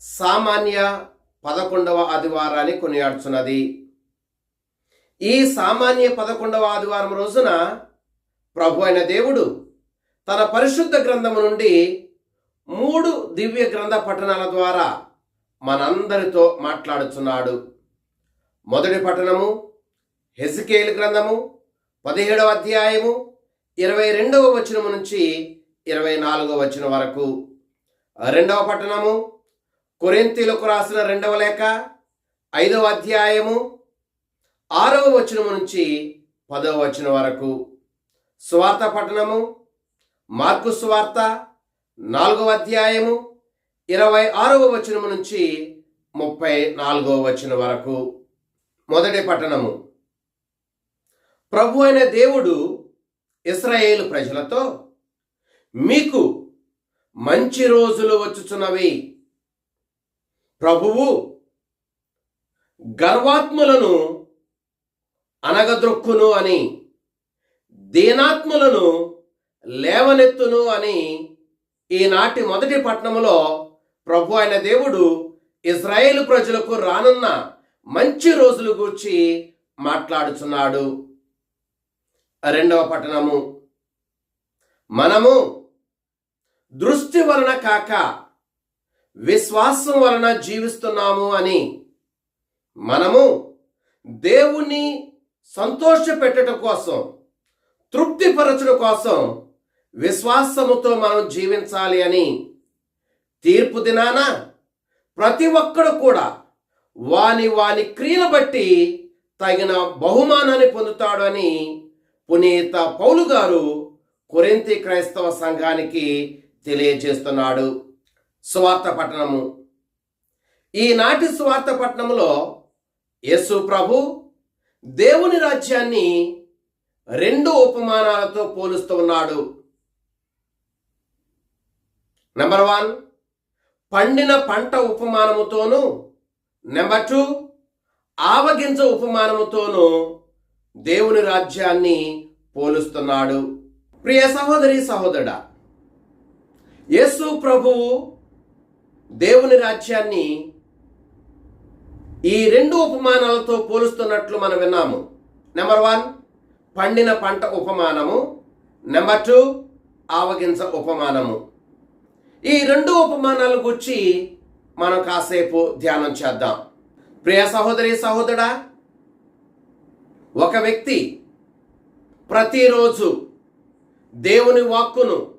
సామాన్య పదకొండవ ఆదివారాన్ని కొనియాడుచున్నది. ఈ సామాన్య పదకొండవ ఆదివారం రోజున ప్రభు అయిన దేవుడు తన పరిశుద్ధ గ్రంథము నుండి మూడు దివ్య గ్రంథ పఠనాల ద్వారా మనందరితో మాట్లాడుచున్నాడు. మొదటి పఠనము హెజికేల్ గ్రంథము పదిహేడవ అధ్యాయము ఇరవై రెండవ వచనము నుంచి ఇరవై నాలుగవ వచనం వరకు. రెండవ పట్టణము కొరెంతీలకు రాసిన రెండవ లేఖ ఐదవ అధ్యాయము ఆరవ వచనము నుంచి పదవ వచనం వరకు. స్వార్థ పట్టణము మార్కు స్వార్థ నాలుగవ అధ్యాయము ఇరవై ఆరవ వచనము నుంచి ముప్పై నాలుగవ వచనం వరకు. మొదటి పట్టణము ప్రభు అయిన దేవుడు ఇస్రాయేలు ప్రజలతో మీకు మంచి రోజులు వచ్చుచున్నవి. ప్రభువు గర్వాత్ములను అనగద్రొక్కును అని దీనాత్ములను లేవనెత్తును అని ఈనాటి మొదటి పట్టణములో ప్రభు అయిన దేవుడు ఇజ్రాయేల్ ప్రజలకు రానున్న మంచి రోజులు గూర్చి మాట్లాడుచున్నాడు. రెండవ పట్టణము. మనము దృష్టి వలన కాక విశ్వాసం వలన జీవిస్తున్నాము అని మనము దేవుణ్ణి సంతోషపెట్టడం కోసం తృప్తిపరచడం కోసం విశ్వాసముతో మనం జీవించాలి అని తీర్పు దినాన ప్రతి ఒక్కడు కూడా వాని వాని క్రియను బట్టి తగిన బహుమానాన్ని పొందుతాడు అని పునీత పౌలు గారు కొరింతి క్రైస్తవ సంఘానికి తెలియజేస్తున్నాడు. సువార్త పట్టణము. ఈనాటి సువార్త పట్టణములో యేసు ప్రభు దేవుని రాజ్యాన్ని రెండు ఉపమానాలతో పోలుస్తూ ఉన్నాడు. నెంబర్ వన్ పండిన పంట ఉపమానముతోను నెంబర్ టూ ఆవగింజ ఉపమానముతోను దేవుని రాజ్యాన్ని పోలుస్తున్నాడు. ప్రియ సహోదరి సహోదరుడా యేసు ప్రభువు దేవుని రాజ్యాన్ని ఈ రెండు ఉపమానాలతో పోలుస్తున్నట్లు మనం విన్నాము. నెంబర్ వన్ పండిన పంట ఉపమానము. Number two ఆవగింజ ఉపమానము. ఈ రెండు ఉపమానాల గురించి మనం కాసేపు ధ్యానం చేద్దాం. ప్రియ సహోదరి సహోదరా ఒక వ్యక్తి ప్రతిరోజు దేవుని వాక్కును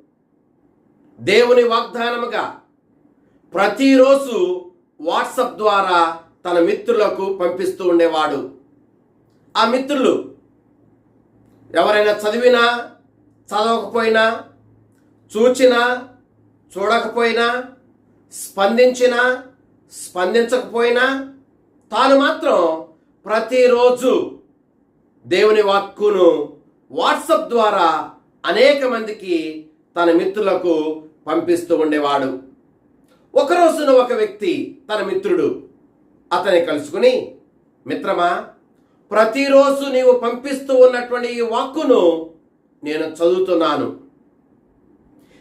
దేవుని వాగ్దానముగా ప్రతిరోజు వాట్సప్ ద్వారా తన మిత్రులకు పంపిస్తూ ఉండేవాడు. ఆ మిత్రులు ఎవరైనా చదివినా చదవకపోయినా చూచినా చూడకపోయినా స్పందించినా స్పందించకపోయినా తాను మాత్రం ప్రతిరోజు దేవుని వాక్కును వాట్సప్ ద్వారా అనేక మందికి తన మిత్రులకు పంపిస్తూ ఉండేవాడు. ఒక రోజున ఒక వ్యక్తి తన మిత్రుడు అతని కలుసుకుని మిత్రమా ప్రతిరోజు నీవు పంపిస్తూ ఉన్నటువంటి ఈ వాక్కును నేను చదువుతున్నాను.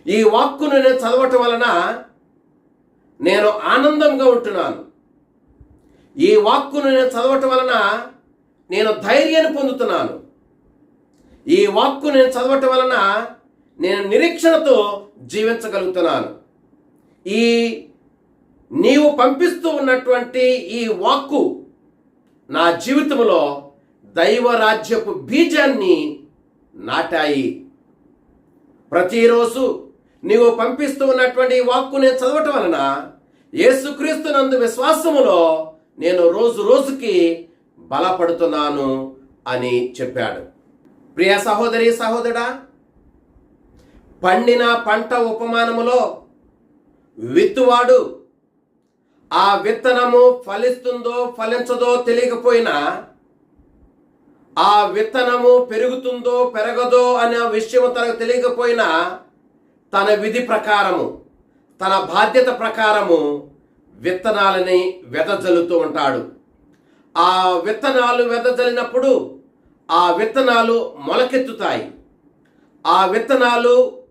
ఈ వాక్కును నేను చదవటం వలన నేను ఆనందంగా ఉంటున్నాను. ఈ వాక్కును నేను చదవటం వలన నేను ధైర్యాన్ని పొందుతున్నాను. ఈ వాక్కు నేను చదవటం వలన నేను నిరీక్షణతో జీవించగలుగుతున్నాను. ఈ నీవు పంపిస్తూ ఉన్నటువంటి ఈ వాక్కు నా జీవితంలో దైవరాజ్యపు బీజాన్ని నాటాయి. ప్రతిరోజు నీవు పంపిస్తూ ఉన్నటువంటి ఈ వాక్కు నేను చదవటం వలన యేసుక్రీస్తు నందు విశ్వాసములో నేను రోజు రోజుకి బలపడుతున్నాను అని చెప్పాడు. ప్రియ సహోదరి సహోదరా పండిన పంట ఉపమానములో విత్తువాడు ఆ విత్తనము ఫలిస్తుందో ఫలించదో తెలియకపోయినా ఆ విత్తనము పెరుగుతుందో పెరగదో అనే విషయం తనకు తెలియకపోయినా తన విధి ప్రకారము తన బాధ్యత ప్రకారము విత్తనాలని వెదజల్లుతూ ఉంటాడు. ఆ విత్తనాలు వెదజల్లినప్పుడు ఆ విత్తనాలు మొలకెత్తుతాయి. ఆ విత్తనాలు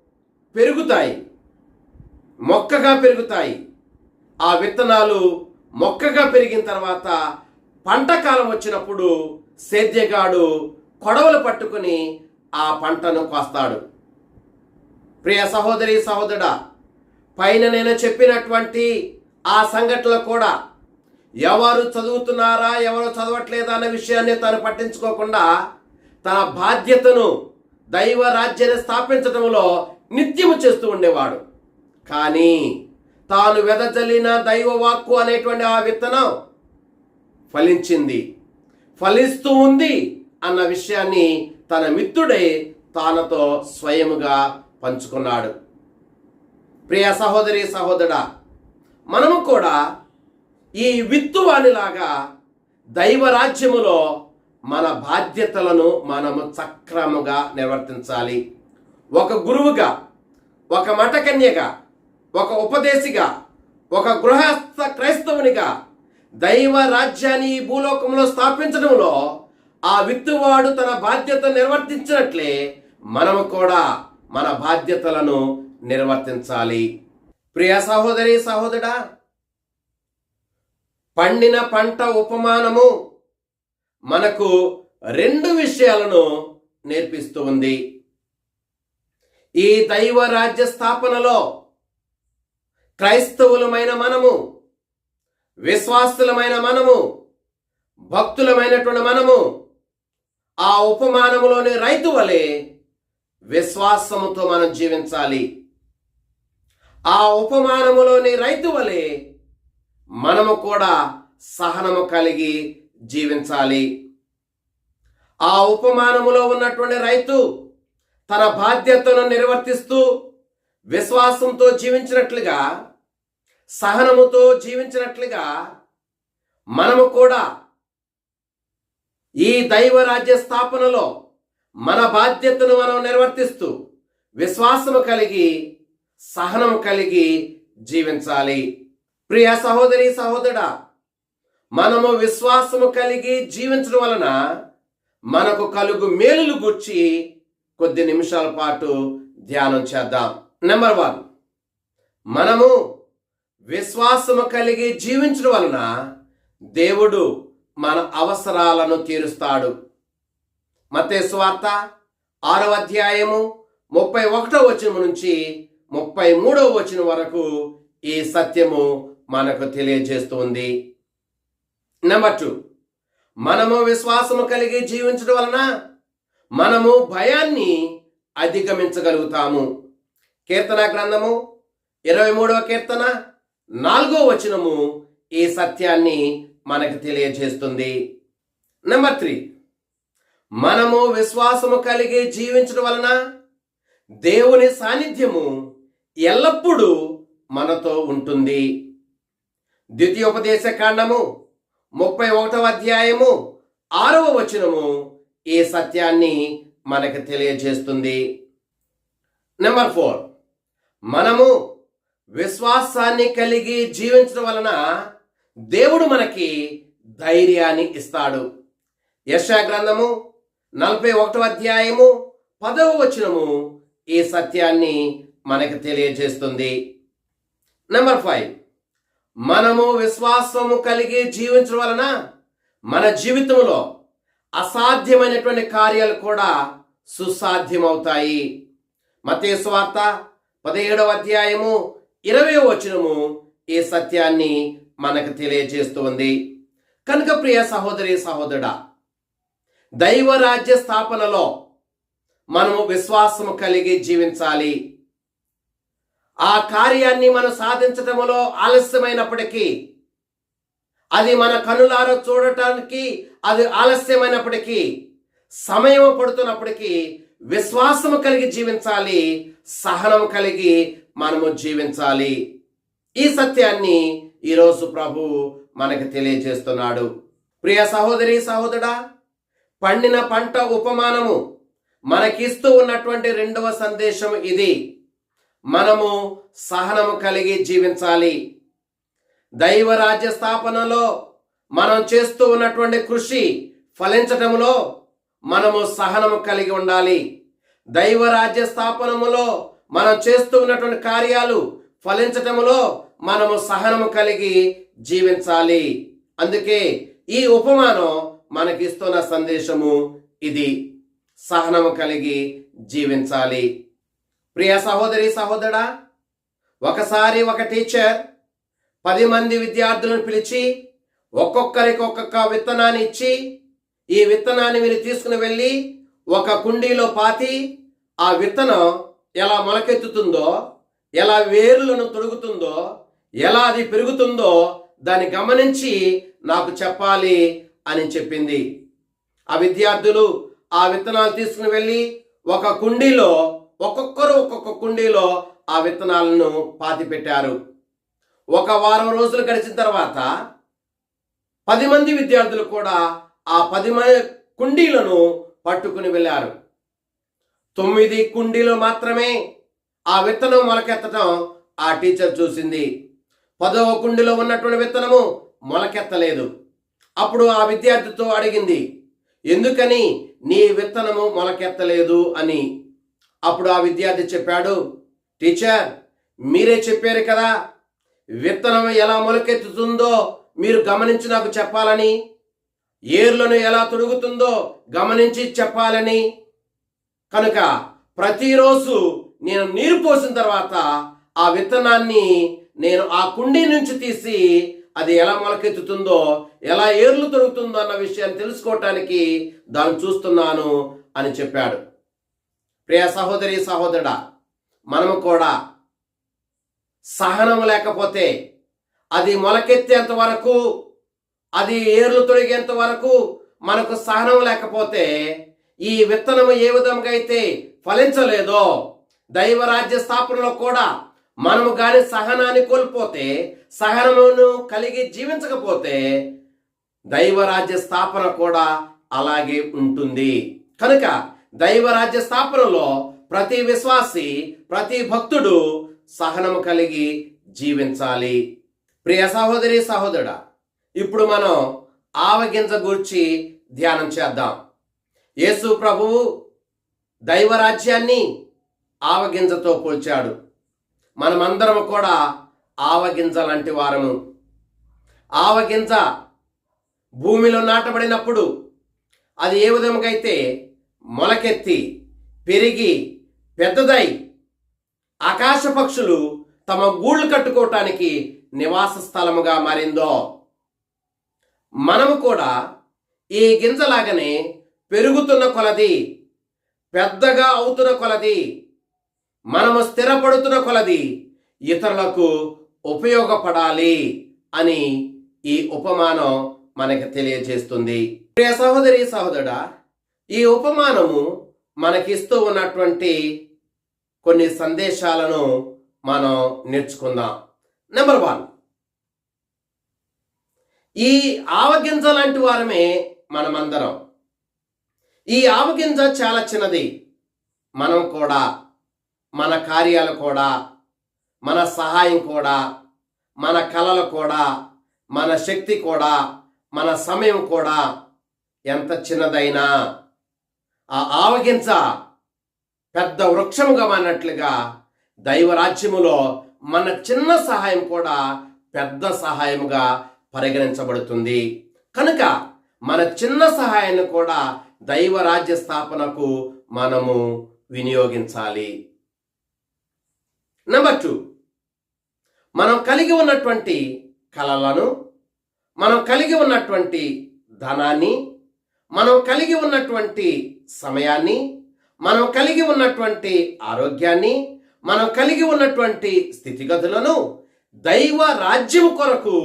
పెరుగుతాయి. మొక్కగా పెరుగుతాయి. ఆ విత్తనాలు మొక్కగా పెరిగిన తర్వాత పంట కాలం వచ్చినప్పుడు సేద్యగాడు కొడవలు పట్టుకుని ఆ పంటను కోస్తాడు. ప్రియ సహోదరి సహోదరుడా పైన నేను చెప్పినటువంటి ఆ సంఘటనలు కూడా ఎవరు చదువుతున్నారా ఎవరు చదవట్లేదా అనే విషయాన్ని తను పట్టించుకోకుండా తన బాధ్యతను దైవ రాజ్యాన్ని స్థాపించడంలో నిత్యము చేస్తూ ఉండేవాడు. కానీ తాను వెదజల్లిన దైవ వాక్కు అనేటువంటి ఆ విత్తనం ఫలించింది. ఫలిస్తూ ఉంది అన్న విషయాన్ని తన మిత్రుడే తానతో స్వయముగా పంచుకున్నాడు. ప్రియ సహోదరి సహోదరా మనము కూడా ఈ విత్తువానిలాగా దైవరాజ్యములో మన బాధ్యతలను మనము చక్రముగా నిర్వర్తించాలి. ఒక గురువుగా ఒక మఠకన్యగా ఒక ఉపదేశిగా ఒక గృహస్థ క్రైస్తవునిగా దైవ రాజ్యాన్ని ఈ భూలోకంలో స్థాపించడంలో ఆ విత్తువాడు తన బాధ్యత నిర్వర్తించినట్లే మనము కూడా మన బాధ్యతలను నిర్వర్తించాలి. ప్రియ సహోదరి సహోదరా పండిన పంట ఉపమానము మనకు రెండు విషయాలను నేర్పిస్తూ ఉంది. ఈ దైవ రాజ్య స్థాపనలో క్రైస్తవులమైన మనము విశ్వాసులమైన మనము భక్తులమైనటువంటి మనము ఆ ఉపమానములోని రైతు వలె విశ్వాసముతో మనం జీవించాలి. ఆ ఉపమానములోని రైతు వలె మనము కూడా సహనము కలిగి జీవించాలి. ఆ ఉపమానములో ఉన్నటువంటి రైతు తన బాధ్యతను నిర్వర్తిస్తూ విశ్వాసంతో జీవించినట్లుగా సహనముతో జీవించినట్లుగా మనము కూడా ఈ దైవరాజ్య స్థాపనలో మన బాధ్యతను మనం నిర్వర్తిస్తూ విశ్వాసము కలిగి సహనం కలిగి జీవించాలి. ప్రియ సహోదరి సహోదరుడా మనము విశ్వాసము కలిగి జీవించడం వలన మనకు కలుగు మేలులు గుర్చి కొద్ది నిమిషాల పాటు ధ్యానం చేద్దాం. నెంబర్ వన్ మనము విశ్వాసము కలిగి జీవించడం వలన దేవుడు మన అవసరాలను తీరుస్తాడు. మతే స్వార్త ఆరవ అధ్యాయము ముప్పై ఒకటో వచనం నుంచి ముప్పై మూడవ వచనం వరకు ఈ సత్యము మనకు తెలియజేస్తుంది. Number two. మనము విశ్వాసము కలిగి జీవించడం వలన మనము భయాన్ని అధిగమించగలుగుతాము. కీర్తన గ్రంథము ఇరవై మూడవ కీర్తన నాలుగో వచనము ఈ సత్యాన్ని మనకు తెలియజేస్తుంది. నెంబర్ త్రీ మనము విశ్వాసము కలిగి జీవించడం వలన దేవుని సాన్నిధ్యము ఎల్లప్పుడూ మనతో ఉంటుంది. ద్వితీయోపదేశ కాండము ముప్పై ఒకటవ అధ్యాయము ఆరవ వచనము ఈ సత్యాన్ని మనకు తెలియజేస్తుంది. నెంబర్ ఫోర్ మనము విశ్వాసాన్ని కలిగి జీవించడం వలన దేవుడు మనకి ధైర్యాన్ని ఇస్తాడు. యశా గ్రంథము నలభై ఒకటవ అధ్యాయము పదవ వచనము ఈ సత్యాన్ని మనకు తెలియజేస్తుంది. నెంబర్ ఫైవ్ మనము విశ్వాసము కలిగి జీవించడం వలన మన జీవితంలో అసాధ్యమైనటువంటి కార్యాలు కూడా సుసాధ్యమవుతాయి. మతేశ్వార్త పదిహేడవ అధ్యాయము ఇరవై వచనము ఈ సత్యాన్ని మనకు తెలియజేస్తుంది కనుక ప్రియ సహోదరి సహోదరుడా దైవరాజ్య స్థాపనలో మనము విశ్వాసము కలిగి జీవించాలి. ఆ కార్యాన్ని మనం సాధించటములో ఆలస్యమైనప్పటికీ అది మన కనులారా చూడటానికి అది ఆలస్యమైనప్పటికీ సమయం పడుతున్నప్పటికీ విశ్వాసము కలిగి జీవించాలి సహనం కలిగి మనము జీవించాలి. ఈ సత్యాన్ని ఈరోజు ప్రభు మనకి తెలియజేస్తున్నాడు. ప్రియ సహోదరి సహోదరా పండిన పంట ఉపమానము మనకిస్తూ ఉన్నటువంటి రెండవ సందేశం ఇది. మనము సహనము కలిగి జీవించాలి. దైవరాజ్య స్థాపనలో మనం చేస్తూ ఉన్నటువంటి కృషి ఫలించటంలో మనము సహనము కలిగి ఉండాలి. దైవరాజ్య స్థాపనములో మనం చేస్తూ ఉన్నటువంటి కార్యాలు ఫలించటములో మనము సహనము కలిగి జీవించాలి. అందుకే ఈ ఉపమానం మనకిస్తున్న సందేశము ఇది. సహనము కలిగి జీవించాలి. ప్రియ సహోదరి సహోదరా ఒకసారి ఒక టీచర్ పది మంది విద్యార్థులను పిలిచి ఒక్కొక్కరికి ఒక్కొక్క విత్తనాన్ని ఇచ్చి ఈ విత్తనాన్ని మీరు తీసుకుని వెళ్ళి ఒక కుండీలో పాతి ఆ విత్తనం ఎలా మొలకెత్తుతుందో ఎలా వేర్లను తొడుగుతుందో ఎలా అది పెరుగుతుందో దాన్ని గమనించి నాకు చెప్పాలి అని చెప్పింది. ఆ విద్యార్థులు ఆ విత్తనాలు తీసుకుని వెళ్ళి ఒక కుండీలో ఒక్కొక్కరు ఒక్కొక్క కుండీలో ఆ విత్తనాలను పాతి పెట్టారు. ఒక వారం రోజులు గడిచిన తర్వాత పది మంది విద్యార్థులు కూడా ఆ పది కుండీలను పట్టుకుని వెళ్ళారు. తొమ్మిది కుండీలు మాత్రమే ఆ విత్తనం మొలకెత్తడం ఆ టీచర్ చూసింది. పదవ కుండీలో ఉన్నటువంటి విత్తనము మొలకెత్తలేదు. అప్పుడు ఆ విద్యార్థితో అడిగింది ఎందుకని నీ విత్తనము మొలకెత్తలేదు? అని. అప్పుడు ఆ విద్యార్థి చెప్పాడు టీచర్ మీరే చెప్పారు కదా విత్తనం ఎలా మొలకెత్తుతుందో మీరు గమనించి నాకు చెప్పాలని. ఏర్లను ఎలా తొడుగుతుందో గమనించి చెప్పాలని. కనుక ప్రతిరోజు నేను నీరు పోసిన తర్వాత ఆ విత్తనాన్ని నేను ఆ కుండీ నుంచి తీసి అది ఎలా మొలకెత్తుతుందో ఎలా ఏర్లు తొడుగుతుందో అన్న విషయాన్ని తెలుసుకోవటానికి దాన్ని చూస్తున్నాను అని చెప్పాడు. ప్రియ సహోదరి సహోదరుడా మనము కూడా సహనం లేకపోతే అది మొలకెత్తేంత వరకు అది ఏర్లు తొడిగేంత వరకు మనకు సహనం లేకపోతే ఈ విత్తనము ఏ విధంగా అయితే ఫలించలేదో దైవరాజ్య స్థాపనలో కూడా మనము కానీ సహనాన్ని కోల్పోతే సహనమును కలిగి జీవించకపోతే దైవరాజ్య స్థాపన కూడా అలాగే ఉంటుంది. కనుక దైవరాజ్య స్థాపనలో ప్రతి విశ్వాసి ప్రతి భక్తుడు సహనము కలిగి జీవించాలి. ప్రియ సహోదరి సహోదరుడా ఇప్పుడు మనం ఆవగింజ గూర్చి ధ్యానం చేద్దాం. యేసు ప్రభువు దైవరాజ్యాన్ని ఆవగింజతో పోల్చాడు. మనమందరం కూడా ఆవగింజ లాంటి వారము. ఆవగింజ భూమిలో నాటబడినప్పుడు అది ఏ విధంగా అయితే మొలకెత్తి పెరిగి పెద్దదై ఆకాశ పక్షులు తమ గూళ్ళు కట్టుకోవటానికి నివాస స్థలముగా మారిందో మనము కూడా ఈ గింజలాగానే పెరుగుతున్న కొలది పెద్దగా అవుతున్న కొలది మనము స్థిరపడుతున్న కొలది ఇతరులకు ఉపయోగపడాలి అని ఈ ఉపమానం మనకి తెలియజేస్తుంది. ప్రియ సహోదరి సహోదరుడా ఈ ఉపమానము మనకిస్తూ ఉన్నటువంటి కొన్ని సందేశాలను మనం నేర్చుకుందాం. నెంబర్ వన్ ఈ ఆవగింజ లాంటి వారమే మనమందరం. ఈ ఆవగింజ చాలా చిన్నది. మనం కూడా మన కార్యాలు కూడా మన సహాయం కూడా మన కళలు కూడా మన శక్తి కూడా మన సమయం కూడా ఎంత చిన్నదైనా ఆ ఆవగింజ పెద్ద వృక్షముగా మారినట్లుగా దైవరాజ్యములో మన చిన్న సహాయం కూడా పెద్ద సహాయముగా పరిగణించబడుతుంది. కనుక మన చిన్న సహాయాన్ని కూడా దైవరాజ్య స్థాపనకు మనము వినియోగించాలి. నెంబర్ టూ మనం కలిగి ఉన్నటువంటి కళలను మనం కలిగి ఉన్నటువంటి ధనాన్ని మనం కలిగి ఉన్నటువంటి సమయాన్ని మనం కలిగి ఉన్నటువంటి ఆరోగ్యాన్ని మనం కలిగి ఉన్నటువంటి స్థితిగతులను దైవ రాజ్యం కొరకు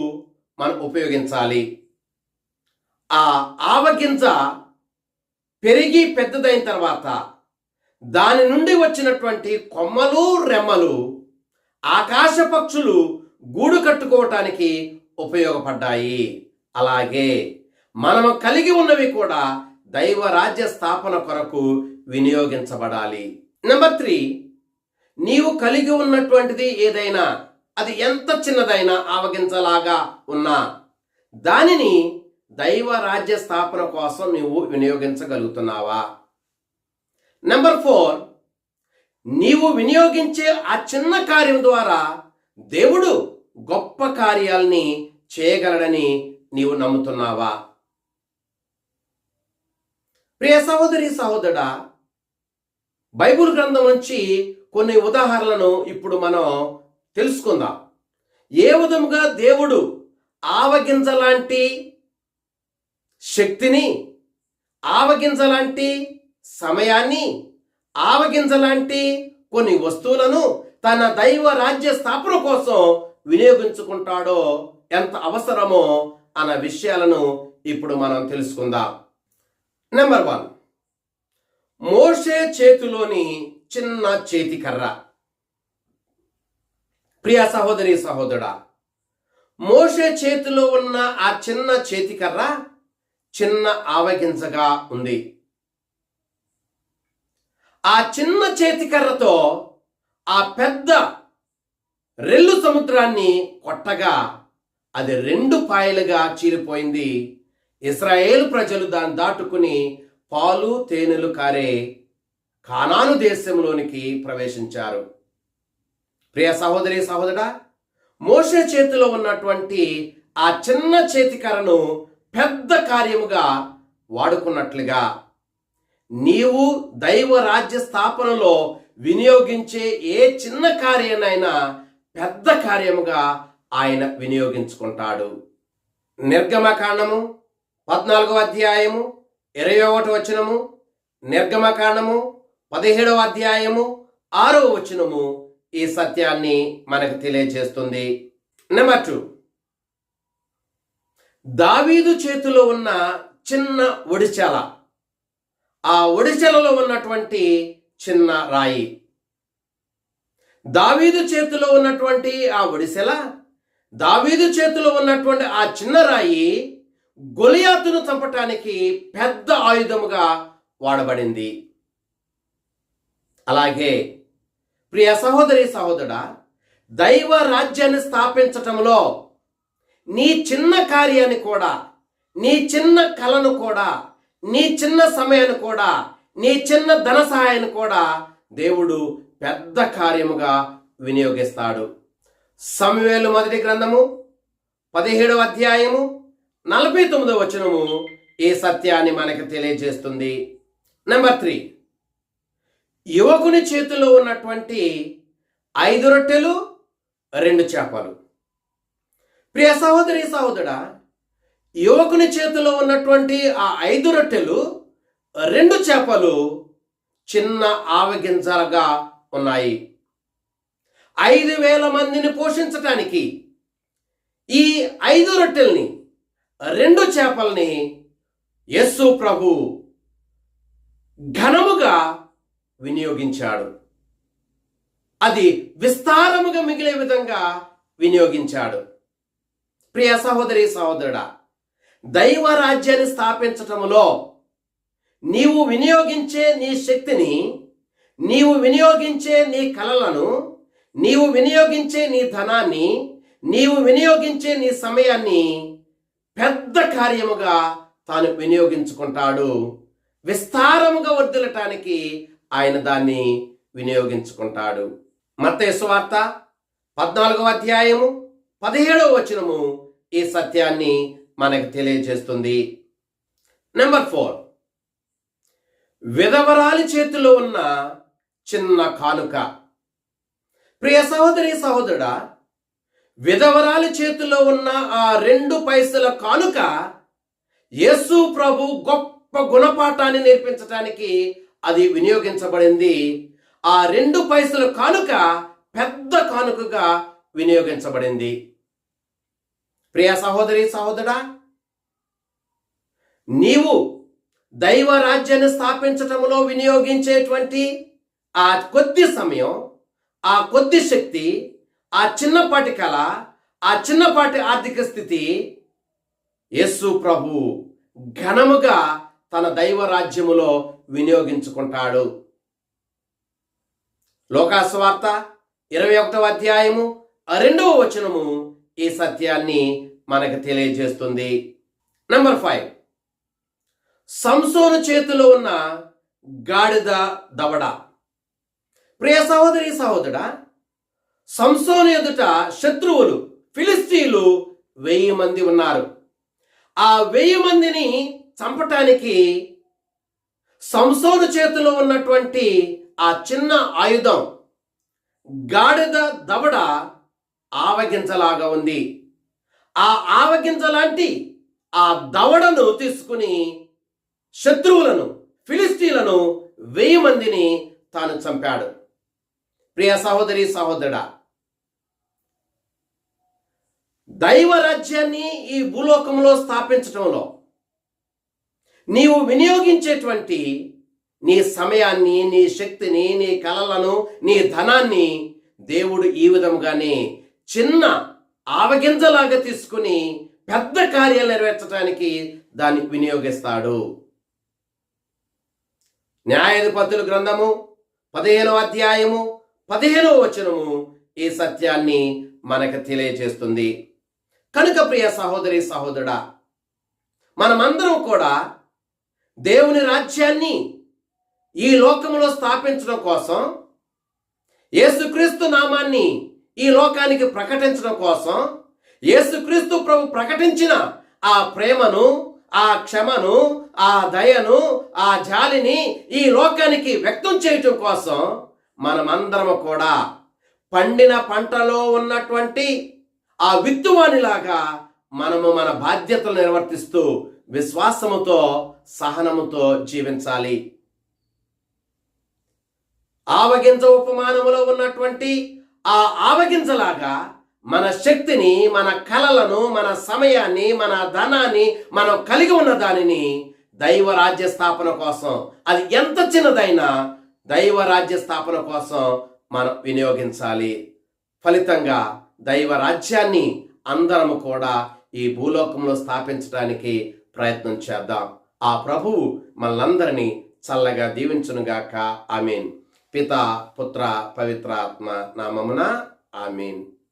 మనం ఉపయోగించాలి. ఆ ఆవగింజ పెరిగి పెద్దదైన తర్వాత దాని నుండి వచ్చినటువంటి కొమ్మలు రెమ్మలు ఆకాశ పక్షులు గూడు కట్టుకోవటానికి ఉపయోగపడ్డాయి. అలాగే మనము కలిగి ఉన్నవి కూడా దైవ రాజ్య స్థాపన కొరకు వినియోగించబడాలి. నెంబర్ త్రీ నీవు కలిగి ఉన్నటువంటిది ఏదైనా అది ఎంత చిన్నదైనా ఆవగించలాగా ఉన్నా. దానిని దైవ రాజ్య స్థాపన కోసం నీవు వినియోగించగలుగుతున్నావా? నెంబర్ ఫోర్ నీవు వినియోగించే ఆ చిన్న కార్యం ద్వారా దేవుడు గొప్ప కార్యాల్ని చేయగలడని నీవు నమ్ముతున్నావా? ప్రియ సహోదరి సహోదరా బైబిల్ గ్రంథం నుంచి కొన్ని ఉదాహరణలను ఇప్పుడు మనం తెలుసుకుందాం. ఏ విధముగా దేవుడు ఆవగింజలాంటి శక్తిని ఆవగింజలాంటి సమయాన్ని ఆవగింజలాంటి కొన్ని వస్తువులను తన దైవ రాజ్య స్థాపన కోసం వినియోగించుకుంటాడో ఎంత అవసరమో అన్న విషయాలను ఇప్పుడు మనం తెలుసుకుందాం. నెంబర్ వన్ మోషే చేతిలోని చిన్న చేతి కర్ర ప్రియ సహోదరి సహోదరుడా మోషే చేతిలో ఉన్న ఆ చిన్న చేతికర్ర చిన్న ఆవగింజగా ఉంది. ఆ చిన్న చేతికర్రతో ఆ పెద్ద రెల్లు సముద్రాన్ని కొట్టగా అది రెండు పాయలుగా చీలిపోయింది. ఇస్రాయేల్ ప్రజలు దాన్ని దాటుకుని పాలు తేనెలు కారే కానాను దేశంలోనికి ప్రవేశించారు. ప్రియ సహోదరి సహోదరా మోసే చేతిలో ఉన్నటువంటి ఆ చిన్న చేతికరను పెద్ద కార్యముగా వాడుకున్నట్లుగా నీవు దైవ రాజ్య స్థాపనలో వినియోగించే ఏ చిన్న కార్యానైనా పెద్ద కార్యముగా ఆయన వినియోగించుకుంటాడు. నిర్గమకాండము పద్నాలుగవ అధ్యాయము ఇరవై ఒకటి వచనము నిర్గమకాండము పదిహేడవ అధ్యాయము ఆరవ వచనము ఈ సత్యాన్ని మనకు తెలియజేస్తుంది. నెంబర్ టూ దావీదు చేతిలో ఉన్న చిన్న ఒడిచెల. ఆ ఒడిచెలలో ఉన్నటువంటి చిన్న రాయి. దావీదు చేతిలో ఉన్నటువంటి ఆ ఒడిసెల దావీదు చేతిలో ఉన్నటువంటి ఆ చిన్న రాయి గొలియాతును చంపటానికి పెద్ద ఆయుధముగా వాడబడింది. అలాగే ప్రియ సహోదరి సహోదరుడా దైవ రాజ్యాన్ని స్థాపించటంలో నీ చిన్న కార్యాన్ని కూడా నీ చిన్న కళను కూడా నీ చిన్న సమయాన్ని కూడా నీ చిన్న ధన సహాయాన్ని కూడా దేవుడు పెద్ద కార్యముగా వినియోగిస్తాడు. సమవేలు మొదటి గ్రంథము పదిహేడవ అధ్యాయము నలభై తొమ్మిదవ వచనము ఈ సత్యాన్ని మనకు తెలియజేస్తుంది. Number three. యువకుని చేతిలో ఉన్నటువంటి ఐదు రొట్టెలు రెండు చేపలు. ప్రియ సహోదరి సహోదరా యువకుని చేతిలో ఉన్నటువంటి ఆ ఐదు రొట్టెలు రెండు చేపలు చిన్న ఆవగింజలుగా ఉన్నాయి. ఐదు వేల మందిని పోషించటానికి ఈ ఐదు రొట్టెల్ని రెండు చేపల్ని యస్సు ప్రభు ఘనముగా వినియోగించాడు. అది విస్తారముగా మిగిలే విధంగా వినియోగించాడు. ప్రియ సహోదరి సహోదరుడా దైవ రాజ్యాన్ని స్థాపించటములో నీవు వినియోగించే నీ శక్తిని నీవు వినియోగించే నీ కలలను నీవు వినియోగించే నీ ధనాన్ని నీవు వినియోగించే నీ సమయాన్ని పెద్ద కార్యముగా తాను వినియోగించుకుంటాడు. విస్తారముగా వర్దిలటానికి ఆయన దాన్ని వినియోగించుకుంటాడు. మత వార్త పద్నాలుగవ అధ్యాయము పదిహేడవ వచనము ఈ సత్యాన్ని మనకు తెలియజేస్తుంది. నెంబర్ ఫోర్ విధవరాలి చేతిలో ఉన్న చిన్న కానుక. ప్రియ సహోదరి సహోదరుడా విధవరాలి చేతిలో ఉన్న ఆ రెండు పైసల కానుక యేసు ప్రభు గొప్ప గుణపాఠాన్ని నేర్పించటానికి అది వినియోగించబడింది. ఆ రెండు పైసలు కానుక పెద్ద కానుకగా వినియోగించబడింది. ప్రియ సహోదరి సహోదరా నీవు దైవ రాజ్యాన్ని స్థాపించటంలో వినియోగించేటువంటి ఆ కొద్ది సమయం ఆ కొద్ది శక్తి ఆ చిన్నపాటి కళ ఆ చిన్నపాటి ఆర్థిక స్థితి యేసు ప్రభు ఘనముగా తన దైవ రాజ్యములో వినియోగించుకుంటాడు. లోకాస్వార్త ఇరవై ఒకటవ అధ్యాయము రెండవ వచనము ఈ సత్యాన్ని మనకు తెలియజేస్తుంది. నంబర్ ఫైవ్ సంసోను చేతిలో ఉన్న గాడిద దవడ. ప్రియ సహోదరి సహోదరా సంసోను ఎదుట శత్రువులు ఫిలిస్తీన్లు వెయ్యి మంది ఉన్నారు. ఆ వెయ్యి మందిని చంపటానికి సంసోను చేతిలో ఉన్నటువంటి ఆ చిన్న ఆయుధం గాడిద దవడ ఆవగించలాగా ఉంది. ఆ ఆవగింజ లాంటి ఆ దవడను తీసుకుని శత్రువులను ఫిలిస్తీన్లను వెయ్యి మందిని తాను చంపాడు. ప్రియ సహోదరి సహోదరుడా దైవ రాజ్యాన్ని ఈ భూలోకంలో స్థాపించడంలో నీవు వినియోగించేటువంటి నీ సమయాన్ని నీ శక్తిని నీ కళలను నీ ధనాన్ని దేవుడు ఈ విధంగానే చిన్న ఆవగింజలాగా తీసుకుని పెద్ద కార్యాలు నెరవేర్చడానికి దాన్ని వినియోగిస్తాడు. న్యాయాధిపతుల గ్రంథము పదిహేనో అధ్యాయము పదిహేనో వచనము ఈ సత్యాన్ని మనకు తెలియజేస్తుంది. కనుక ప్రియ సహోదరి సహోదరుడా మనమందరం కూడా దేవుని రాజ్యాన్ని ఈ లోకంలో స్థాపించడం కోసం యేసుక్రీస్తు నామాన్ని ఈ లోకానికి ప్రకటించడం కోసం యేసుక్రీస్తు ప్రభు ప్రకటించిన ఆ ప్రేమను ఆ క్షమను ఆ దయను ఆ జాలిని ఈ లోకానికి వ్యక్తం చేయటం కోసం మనమందరము కూడా పండిన పంటలో ఉన్నటువంటి ఆ విత్తువానిలాగా మనము మన బాధ్యతలు నిర్వర్తిస్తూ విశ్వాసముతో సహనముతో జీవించాలి. ఆవగింజ ఉపమానములో ఉన్నటువంటి ఆ ఆవగింజలాగా మన శక్తిని మన కలలను మన సమయాన్ని మన ధనాన్ని మనం కలిగి ఉన్న దానిని దైవ రాజ్య స్థాపన కోసం అది ఎంత చిన్నదైనా దైవ రాజ్య స్థాపన కోసం మనం వినియోగించాలి. ఫలితంగా దైవ రాజ్యాన్ని అందరము కూడా ఈ భూలోకంలో స్థాపించడానికి ప్రయత్నం చేద్దాం. ఆ ప్రభువు మనందరినీ చల్లగా దీవించునుగాక. ఆమెన్. పిత పుత్ర పవిత్ర ఆత్మ నామమున ఆమెన్.